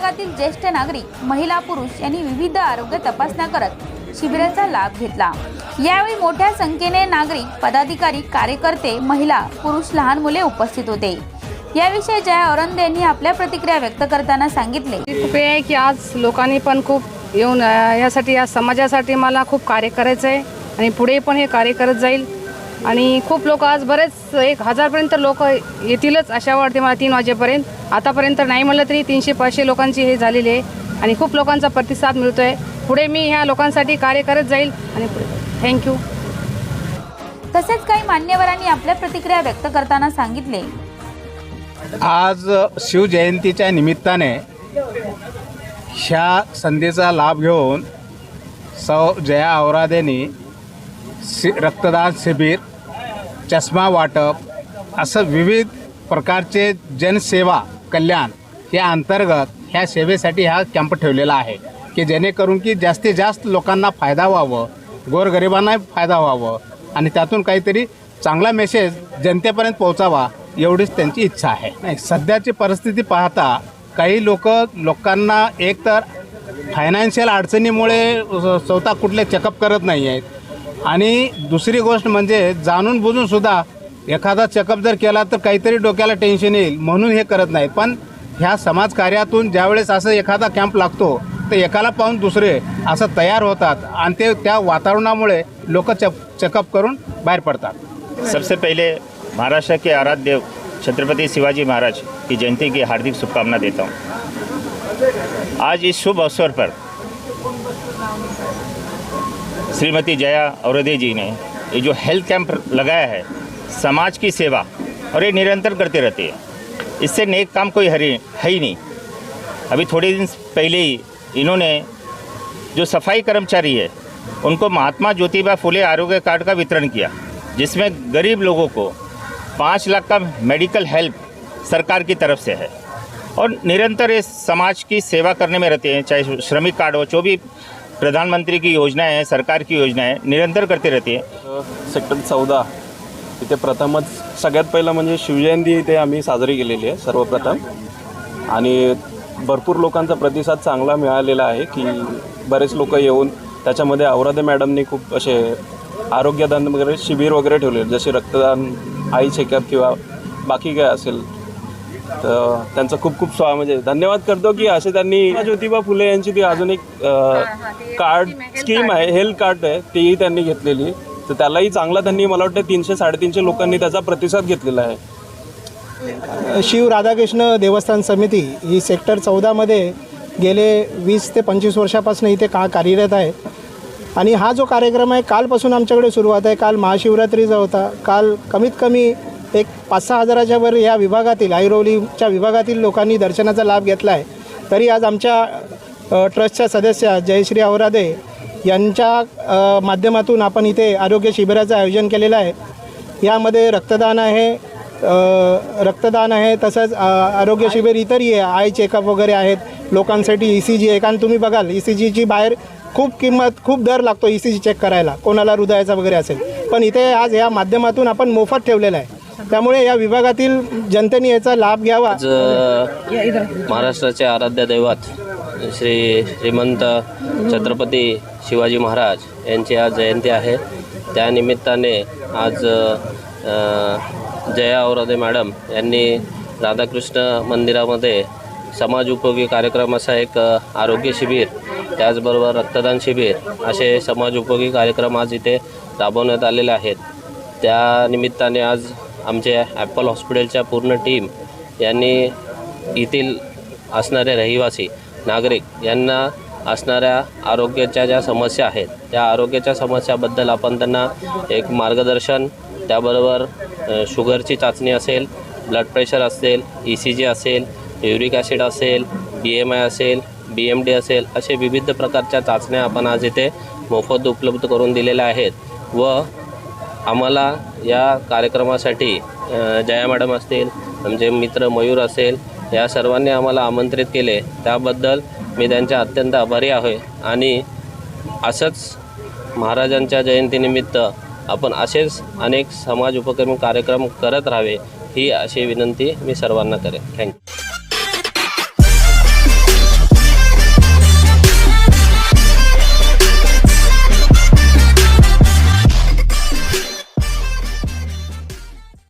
ज्येष्ठ नागरिक महिला पुरुष यांनी विविध आरोग्य तपासण्या करत शिबिराचा लाभ घेतला. यावेळी मोठ्या संख्येने नागरिक पदाधिकारी कार्यकर्ते महिला पुरुष लहान मुले उपस्थित होते. याविषयी जया औरंदे यांनी आपल्या प्रतिक्रिया व्यक्त करताना सांगितले. खूप आहे की आज लोकांनी पण खूप येऊन यासाठी या समाजासाठी मला खूप कार्य करायचं आहे आणि पुढे पण हे कार्य करत जाईल. आणि खूप लोक आज बरेच एक हजारपर्यंत लोक येतीलच अशा वाटते मला तीन वाजेपर्यंत. आतापर्यंत नाही म्हणलं तरी तीनशे पाचशे लोकांची हे झालेली आहे. आणि खूप लोकांचा प्रतिसाद मिळतो आहे पुढे मी ह्या लोकांसाठी कार्य करत जाईल आणि थँक्यू तसेच काही मान्यवरांनी आपल्या प्रतिक्रिया व्यक्त करताना सांगितले. आज शिवजयंतीच्या निमित्ताने ह्या संधीचा लाभ घेऊन सौ जया औरादेनी सि रक्तदान शिबिर चष्मा वाटप असं विविध प्रकारचे जनसेवा कल्याण या अंतर्गत ह्या सेवेसाठी हा कॅम्प ठेवलेला आहे की जेणेकरून की जास्तीत जास्त लोकांना फायदा व्हावं गोरगरिबांना फायदा व्हावं आणि त्यातून काहीतरी चांगला मेसेज जनतेपर्यंत पोहोचावा एवढीच त्यांची इच्छा आहे. नाही सध्याची परिस्थिती पाहता काही लोक लोकांना एकतर फायनान्शियल अडचणीमुळे स्वतः कुठले चेकअप करत नाही आहेत आणि दुसरी गोष्ट म्हणजे जाणून बुजून सुद्धा एखादा चेकअप जर केला तर काहीतरी डोक्याला टेन्शन येईल म्हणून हे करत नाही पण ह्या समाजकार्यातून ज्यावेळेस असं एखादा कॅम्प लागतो तर एकाला पाहून दुसरे असं तयार होतात आणि ते त्या वातावरणामुळे लोक चप चेकअप करून बाहेर पडतात. सबसे पहले महाराष्ट्र के आराध्य छत्रपति शिवाजी महाराज की जयंती की हार्दिक शुभकामना देता हूँ। आज इस शुभ अवसर पर श्रीमती जया औरदे जी ने ये जो हेल्थ कैंप लगाया है, समाज की सेवा, और ये निरंतर करते रहते हैं। इससे नेक काम कोई हरी, है ही नहीं। अभी थोड़े दिन पहले ही इन्होंने जो सफ़ाई कर्मचारी है, उनको महात्मा ज्योतिबा फुले आरोग्य कार्ड का वितरण किया, जिसमें गरीब लोगों को पाँच लाख का मेडिकल हेल्प सरकार की तरफ़ से है। और निरंतर इस समाज की सेवा करने में रहते हैं, चाहे श्रमिक कार्ड हो, जो भी प्रधानमंत्री की योजना आहे सरकार की योजना आहे निरंतर करते राहते हैं। सेक्टर चौदा इथे प्रथमच सगळ्यात पहिलं म्हणजे शिवजयंती इथे आम्ही साजरी केलेली आहे सर्वप्रथम. आणि भरपूर लोकांचा प्रतिसाद चांगला मिळालेला आहे की बरेच लोक येऊन त्याच्यामध्ये औराधे मॅडमनी खूप असे आरोग्यदान वगैरे शिबिर वगैरे ठेवले जसे रक्तदान आई चेकअप किंवा बाकी काय असेल तर त्यांचं खूप खूप स्वा म्हणजे धन्यवाद करतो की असे त्यांनी ज्योतिबा फुले यांची ती अजून एक कार्ड स्कीम आहे हेल्थ कार्ड आहे तीही त्यांनी घेतलेली. तर त्यालाही चांगला त्यांनी मला वाटतं तीनशे साडेतीनशे लोकांनी त्याचा प्रतिसाद घेतलेला आहे. शिव राधाकृष्ण देवस्थान समिती ही सेक्टर चौदामध्ये गेले वीस ते पंचवीस वर्षापासून इथे का कार्यरत आहे. आणि हा जो कार्यक्रम आहे कालपासून आमच्याकडे सुरुवात आहे. काल महाशिवरात्रीचा होता. काल कमीत कमी एक पाच सहा हजाराच्या वर या विभागातील ऐरोलीच्या विभागातील लोकांनी दर्शनाचा लाभ घेतला आहे. तरी आज आमच्या ट्रस्टच्या सदस्या जयश्री औरादे यांच्या माध्यमातून आपण इथे आरोग्य शिबिराचं आयोजन केलेलं आहे. यामध्ये रक्तदान आहे रक्तदान आहे तसंच आरोग्य शिबिर इतरही आहे आय चेकअप वगैरे आहेत. लोकांसाठी ई सी जी आहे कारण तुम्ही बघाल ई सी जीची बाहेर खूप किंमत खूप दर लागतो ई सी जी चेक करायला. कोणाला हृदयाचा वगैरे असेल. पण इथे आज या माध्यमातून आपण मोफत ठेवलेलं आहे. त्यामुळे या विभागातील जनतेने याचा लाभ घ्यावा. आज महाराष्ट्राचे आराध्य दैवत श्री श्रीमंत छत्रपती शिवाजी महाराज यांची आज जयंती आहे. त्यानिमित्ताने आज अ, जया औरादे मॅडम यांनी राधाकृष्ण मंदिरामध्ये समाज उपयोगी कार्यक्रम असा एक अ, आरोग्य शिबिर त्याचबरोबर रक्तदान शिबिर असे समाज उपयोगी कार्यक्रम आज इथे राबवण्यात आलेले आहेत. त्या निमित्ताने आज आमचे ॲपल हॉस्पिटलच्या पूर्ण टीम यांनी येथील असणारे रहिवासी नागरिक यांना असणाऱ्या आरोग्याच्या ज्या समस्या आहेत त्या आरोग्याच्या समस्याबद्दल आपण त्यांना एक मार्गदर्शन त्याबरोबर शुगरची चाचणी असेल ब्लड प्रेशर असेल ई सी जी असेल युरिक ॲसिड असेल बी एम आय असेल बी एम डी असेल असे विविध प्रकारच्या चाचण्या आपण आज इथे मोफत उपलब्ध करून दिलेल्या आहेत व आम्हाला या कार्यक्रमासाठी जया मॅडम असतील आमचे मित्र मयूर असेल या सर्वांनी आम्हाला आमंत्रित केले. त्याबद्दल मी त्यांच्या अत्यंत आभारी आहे. आणि असंच महाराजांच्या जयंतीनिमित्त आपण असेच अनेक समाज उपक्रम कार्यक्रम करत राहावे ही अशी विनंती मी सर्वांना करेन. थँक्यू